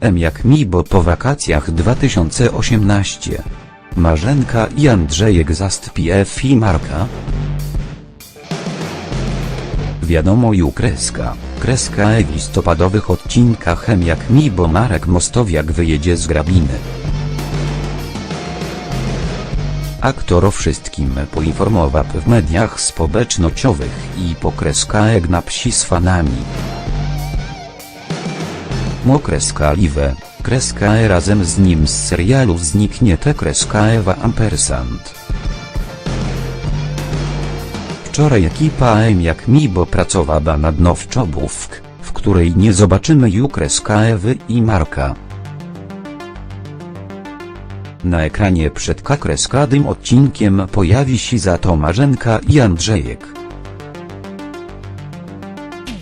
M jak mi bo po wakacjach 2018. Marzenka i Andrzejek zastpi F i Marka. Wiadomo ju kreska, kreska e w listopadowych odcinkach M jak mi bo Marek Mostowiak wyjedzie z grabiny. Aktor o wszystkim poinformował w mediach społecznościowych i pokreska jak na psi z fanami. Mokreska Liwe, kreska E razem z nim z serialu zniknie te kreska Ewa Ampersand. Wczoraj ekipa M jak mi bo pracowała nad nowczobówk, w której nie zobaczymy ju kreska Ewy i Marka. Na ekranie przed kakreskadym odcinkiem pojawi się za to Marzenka i Andrzejek.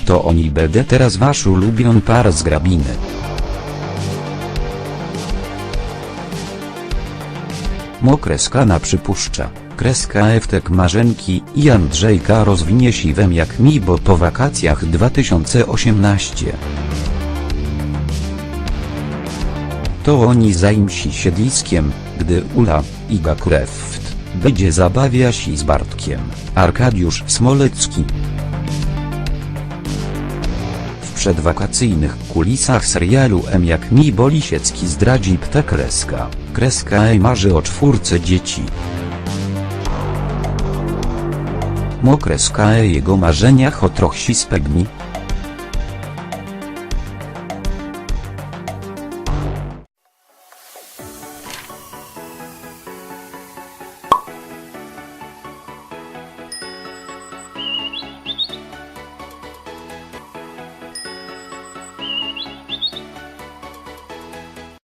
To oni będę teraz wasz ulubion par z grabiny. Mokreska na przypuszcza, kreska eftek Marzenki i Andrzejka rozwinie siwem jak mi bo po wakacjach 2018. To oni zajmsi siedliskiem, gdy Ula, Iga Kreft, będzie zabawia się z Bartkiem, Arkadiusz Smolecki. Przedwakacyjnych kulisach serialu M jak mi bo Lisiecki zdradzi ptę kreska, kreska E marzy o czwórce dzieci. Mokreska E jego marzeniach o trochsi spegni,